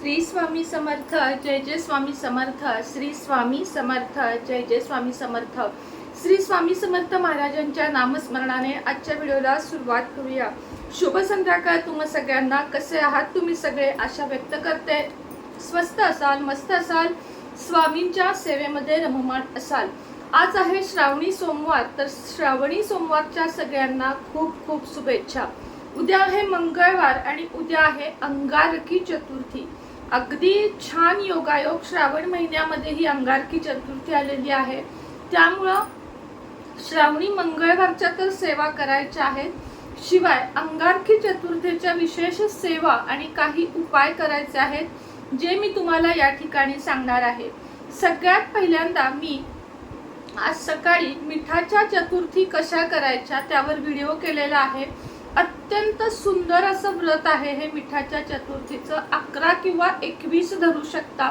श्री स्वामी समर्थ जय जय स्वामी समर्थ श्री स्वामी समर्थ जय जय स्वामी समर्थ. श्री स्वामी समर्थ महाराजांच्या नामस्मरणाने आजच्या व्हिडिओला सुरुवात करूया. शुभ संध्याकाळ तुम्हा सगळ्यांना. कसे आहात तुम्ही सगळे? आशा व्यक्त करते. स्वस्त असाल मस्त असाल स्वामींच्या सेवेमध्ये रममाण असाल. आज आहे श्रावणी सोमवार तर श्रावणी सोमवारच्या सगळ्यांना खूप खूप शुभेच्छा. उद्या आहे मंगळवार आणि उद्या आहे अंगारकी चतुर्थी. अगदी छान योगायोग श्रावण महिन्यामध्ये ही अंगारकी चतुर्थी आलेली आहे. त्यामुळं श्रावणी मंगळवारच्या तर सेवा करायच्या आहेत. शिवाय अंगारकी चतुर्थीच्या विशेष सेवा आणि काही उपाय करायचे आहेत जे मी तुम्हाला या ठिकाणी सांगणार आहे. सगळ्यात पहिल्यांदा मी आज सकाळी मिठाच्या चतुर्थी कशा करायच्या त्यावर व्हिडिओ केलेला आहे. अत्यंत सुंदर असं व्रत आहे हे मिठाच्या चतुर्थीचं. अकरा किंवा एकवीस धरू शकता.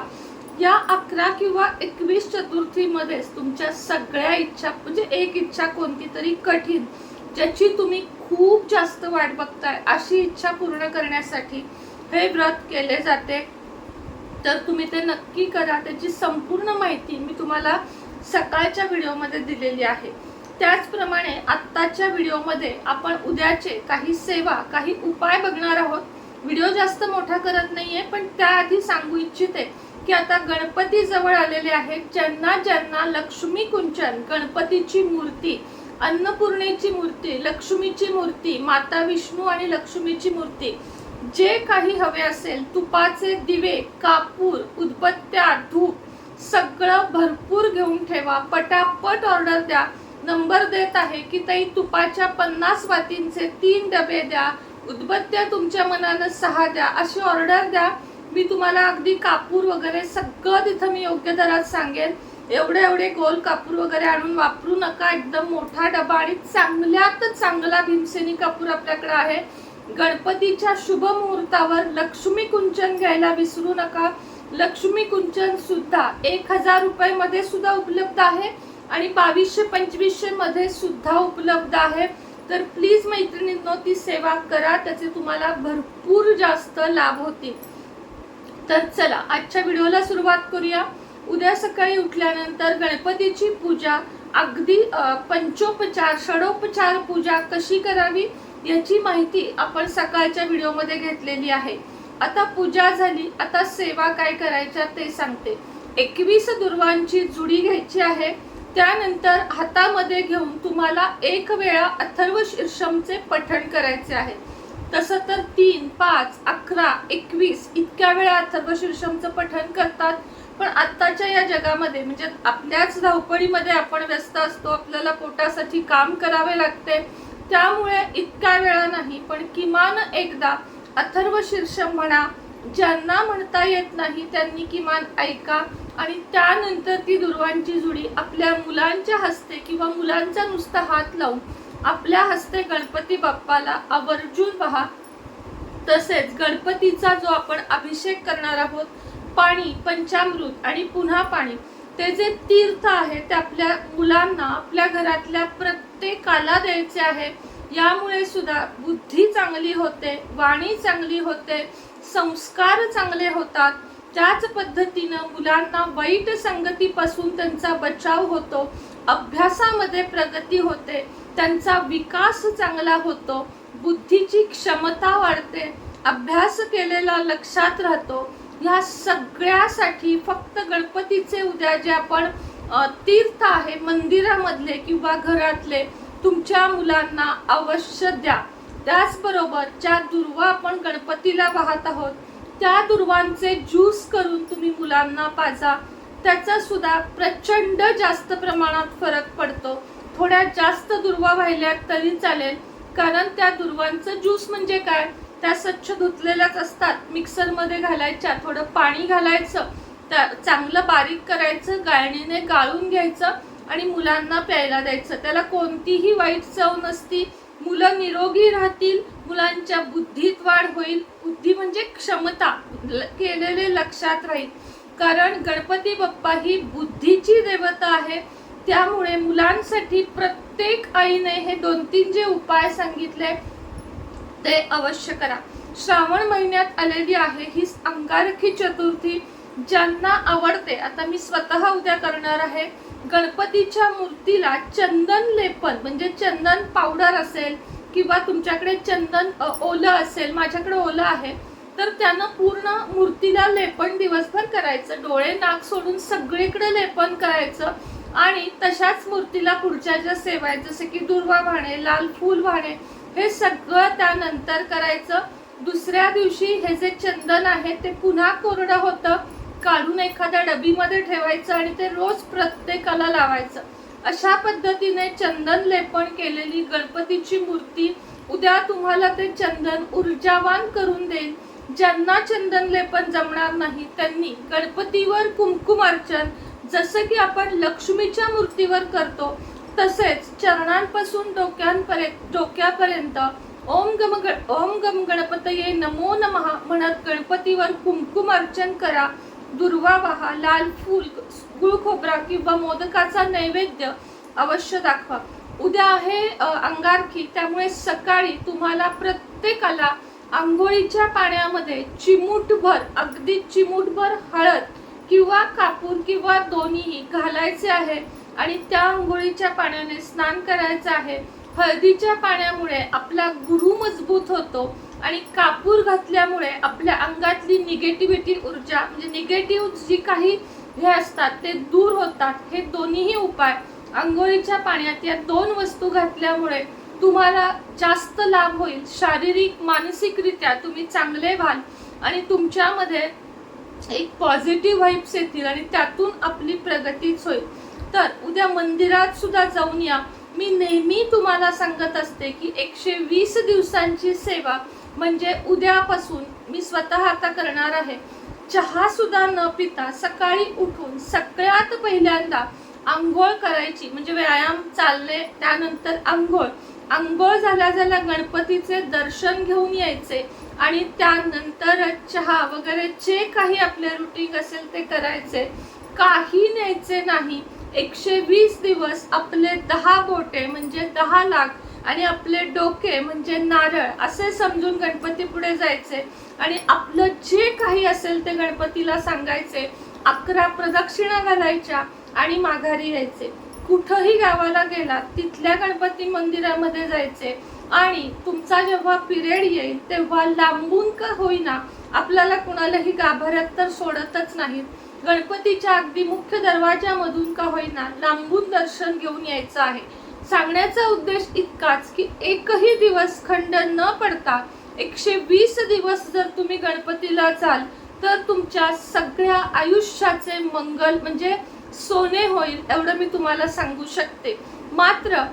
या अकरा किंवा एकवीस चतुर्थीमध्येच तुमच्या सगळ्या इच्छा म्हणजे एक इच्छा कोणती तरी कठीण ज्याची तुम्ही खूप जास्त वाट बघताय अशी इच्छा पूर्ण करण्यासाठी हे व्रत केले जाते. तर तुम्ही ते नक्की करा. त्याची संपूर्ण माहिती मी तुम्हाला सकाळच्या व्हिडिओमध्ये दिलेली आहे. त्याचप्रमाणे आत्ताच्या व्हिडिओमध्ये आपण उद्याचे काही सेवा काही उपाय बघणार आहोत. व्हिडिओ जास्त मोठा करत नाहीये पण त्याआधी सांगू इच्छिते की आता गणपती जवळ आलेले आहेत. ज्यांना ज्यांना लक्ष्मी कुंचन गणपतीची मूर्ती अन्नपूर्णेची मूर्ती लक्ष्मीची मूर्ती माता विष्णू आणि लक्ष्मीची मूर्ती जे काही हवे असेल तुपाचे दिवे कापूर उदबत्त्या धूप सगळं भरपूर घेऊन ठेवा. पटापट ऑर्डर द्या. नंबर देत आहे की ताई तुपाच्या पन्नास वातींचे तीन डबे द्या उदबत्त्या तुमच्या मनानं सहा द्या अशी ऑर्डर द्या. मी तुम्हाला अगदी कापूर वगैरे सगळं तिथं मी योग्य दरात सांगेन. एवढे एवढे गोल कापूर वगैरे आणून वापरू नका. एकदम मोठा डबा आणि चांगल्यात चांगला भीमसेनी कापूर आपल्याकडे आहे. गणपतीच्या शुभ मुहूर्तावर लक्ष्मी कुंचन घ्यायला विसरू नका. लक्ष्मी कुंचन सुद्धा एक हजार रुपये मध्ये सुद्धा उपलब्ध आहे. आणि बावीसशे पंचवीसशे मध्ये सुद्धा उपलब्ध आहे. तर प्लीज मैत्रिणींनो ती सेवा करा त्याचे तुम्हाला भरपूर जास्त लाभ होतील. तर चला आजच्या व्हिडिओला सुरुवात करूया. उद्या सकाळी उठल्यानंतर गणपतीची पूजा अगदी पंचोपचार षडोपचार पूजा कशी करावी याची माहिती आपण सकाळच्या व्हिडिओमध्ये घेतलेली आहे. आता पूजा झाली आता सेवा काय करायच्या ते सांगते. एकवीस दुर्वांची जुडी घ्यायची आहे. त्यानंतर हातामध्ये घेऊन तुम्हाला एक वेळा अथर्व शीर्षमचे पठण करायचे आहे. तसं तर तीन पाच अकरा एकवीस इतक्या वेळा अथर्व शीर्षमचं पठण करतात. पण आत्ताच्या या जगामध्ये म्हणजे आपल्याच धावपळीमध्ये आपण व्यस्त असतो आपल्याला पोटासाठी काम करावे लागते. त्यामुळे इतक्या वेळा नाही पण किमान एकदा अथर्व शीर्षम म्हणा ज्यांना म्हणता येत नाही त्यांनी किमान ऐका आणि त्यानंतर ती दुर्वांची जुडी आपल्या मुलांच्या हस्ते किंवा मुलांचा नुसता हात लावून आपल्या हस्ते गणपती बाप्पाला आवर्जून पहा. तसेच गणपतीचा जो आपण अभिषेक करणार आहोत पाणी पंचामृत आणि पुन्हा पाणी ते जे तीर्थ आहे ते आपल्या मुलांना आपल्या घरातल्या प्रत्येकाला द्यायचे आहे. यामुळे सुद्धा बुद्धी चांगली होते वाणी चांगली होते संस्कार चांगले होतात. त्याच पद्धतीनं मुलांना वाईट संगतीपासून त्यांचा बचाव होतो अभ्यासामध्ये प्रगती होते त्यांचा विकास चांगला होतो बुद्धीची क्षमता वाढते अभ्यास केलेला लक्षात राहतो. ह्या सगळ्यासाठी फक्त गणपतीचे उद्या जे आपण तीर्थ आहे मंदिरामधले किंवा घरातले तुमच्या मुलांना अवश्य द्या. त्याचबरोबर ज्या दुर्वा आपण गणपतीला पाहत आहोत त्या दुर्वांचे ज्यूस करून तुम्ही मुलांना पाजा. त्याचा सुद्धा प्रचंड जास्त प्रमाणात फरक पडतो. थोड्या जास्त दुर्वा वाहिल्या तरी चालेल. कारण त्या दुर्वांचं ज्यूस म्हणजे काय? त्या स्वच्छ धुतलेल्याच असतात. मिक्सरमध्ये घालायच्या थोडं पाणी घालायचं त्या चांगलं बारीक करायचं गाळणीने गाळून घ्यायचं आणि मुलांना प्यायला द्यायचं. त्याला कोणतीही वाईट चव नसती. मुलं निरोगी राहतील मुलांच्या बुद्धीत वाढ होईल. बुद्धी म्हणजे क्षमता ल- केलेले लक्षात राहील. कारण गणपती बाप्पा ही बुद्धीची देवता आहे. त्यामुळे मुलांसाठी प्रत्येक आईने हे दोन तीन जे उपाय सांगितले ते अवश्य करा. श्रावण महिन्यात आलेली आहे ही अंगारखी चतुर्थी. ज्यांना आवडते आता मी स्वतः उद्या करणार आहे गणपतीच्या मूर्तीला चंदन लेपन म्हणजे चंदन पावडर असेल किंवा तुमच्याकडे चंदन ओलं असेल माझ्याकडे ओलं आहे तर त्यानं पूर्ण मूर्तीला लेपन दिवसभर करायचं डोळे नाक सोडून सगळीकडे लेपन करायचं आणि तशाच मूर्तीला पुढच्या ज्या सेवा आहेत जसे की दुर्वा वाहणे लाल फूल वाहणे हे सगळं त्यानंतर करायचं. दुसऱ्या दिवशी हे जे चंदन आहे ते पुन्हा कोरडं होतं. काढून एखाद्या डबीमध्ये ठेवायचं आणि ते रोज प्रत्येकाला लावायचं. अशा पद्धतीने चंदन लेपण केलेली गणपतीची मूर्ती उद्या तुम्हाला ते चंदन ऊर्जावान करून देईल. ज्यांना चंदन लेपन जमणार नाही त्यांनी गणपतीवर कुमकुम अर्चन जसं की आपण लक्ष्मीच्या मूर्तीवर करतो तसेच चरणांपासून डोक्यांपर्यंत डोक्यापर्यंत ओम गम ओम गम गणपतये नमो नमः म्हणत गणपतीवर कुमकुम अर्चन करा. दुर्वा वाहा लाल फूल गुळ खोबरा किंवा मोदकाचा नैवेद्य अवश्य दाखवा. उद्या आहे अंगारकी त्यामुळे सकाळी तुम्हाला प्रत्येकाला आंघोळीच्या पाण्यामध्ये चिमूटभर अगदी चिमूटभर हळद किंवा कापूर किंवा दोन्हीही घालायचे आहे आणि त्या आंघोळीच्या पाण्याने स्नान करायचं आहे. हळदीच्या पाण्यामुळे आपला गुरु मजबूत होतो. आणि कापूर घातल्यामुळे आपल्या अंगातली निगेटिव्हिटी ऊर्जा म्हणजे निगेटिव्ह जी काही हे असतात ते दूर होतात. हे दोन्हीही उपाय. आंघोळीच्या पाण्यात या दोन वस्तू घातल्यामुळे तुम्हाला जास्त लाभ होईल. शारीरिक मानसिकरित्या तुम्ही चांगले व्हाल आणि तुमच्यामध्ये एक पॉझिटिव्ह व्हाईब्स येतील आणि त्यातून आपली प्रगतीच होईल. तर उद्या मंदिरात सुद्धा जाऊन या. मी नेहमी तुम्हाला सांगत असते की एकशे वीस दिवसांची सेवा म्हणजे उद्यापासून मी स्वतः आता करणार आहे. चहा सुद्धा न पिता सकाळी उठून सगळ्यात पहिल्यांदा आंघोळ करायची म्हणजे व्यायाम चालले त्यानंतर आंघोळ. आंघोळ झाल्या झाल्या गणपतीचे दर्शन घेऊन यायचे आणि त्यानंतर चहा वगैरे जे काही आपले रुटीन असेल ते करायचे. काही न्यायचे नाही. एकशे वीस दिवस आपले दहा बोटे म्हणजे दहा लाख आणि आपले डोके म्हणजे नारळ असे समजून गणपती पुढे जायचे. आणि आपलं जे काही असेल ते गणपतीला सांगायचे. अकरा प्रदक्षिणा घालायच्या आणि माघारी यायचे. कुठंही गावाला गेला तिथल्या गणपती मंदिरामध्ये जायचे. आणि तुमचा जेव्हा पिरियड येईल तेव्हा लांबून का होईना आपल्याला कुणालाही गाभाऱ्यात तर सोडतच नाहीत. गणपतीच्या अगदी मुख्य दरवाजामधून का होईना लांबून दर्शन घेऊन यायचं आहे. सांगण्याचा उद्देश इतकाच की एकही दिवस खंड न पडता एकशे वीस दिवस जर तुम्ही गणपतीला जाल तर तुमच्या सगळ्या आयुष्याचे मंगल म्हणजे सोने होईल एवढं मी तुम्हाला सांगू शकते. मात्र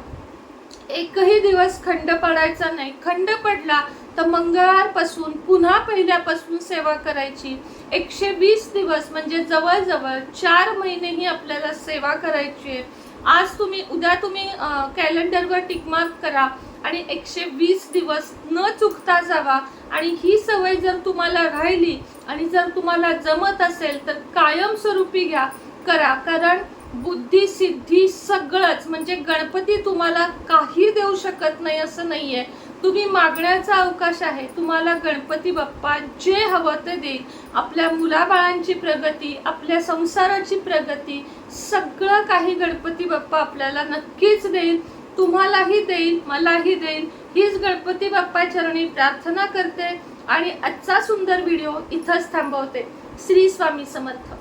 एकही दिवस खंड पडायचा नाही. खंड पडला तर मंगळवारपासून पुन्हा पहिल्यापासून सेवा करायची. एकशे वीस दिवस म्हणजे जवळजवळ चार महिनेही आपल्याला सेवा करायची आहे. आज तुम्ही उद्या तुम्ही कॅलेंडरवर टिकमार्क करा आणि एकशे वीस दिवस न चुकता जावा. आणि ही सवय जर तुम्हाला राहिली आणि जर तुम्हाला जमत असेल तर कायमस्वरूपी घ्या करा. कारण बुद्धी सिद्धी सगळंच म्हणजे गणपती तुम्हाला काही देऊ शकत नाही असं नाही आहे तुम्ही मागण्याचा अवकाश आहे. तुम्हाला गणपती बाप्पा जे हवं ते देईल. आपल्या मुलाबाळांची प्रगती आपल्या संसाराची प्रगती सगळं काही गणपती बाप्पा आपल्याला नक्कीच देईल. तुम्हालाही देईल मलाही देईल. हीच गणपती बाप्पा चरणी प्रार्थना करते आणि आजचा सुंदर व्हिडिओ इथंच थांबवते. श्री स्वामी समर्थ.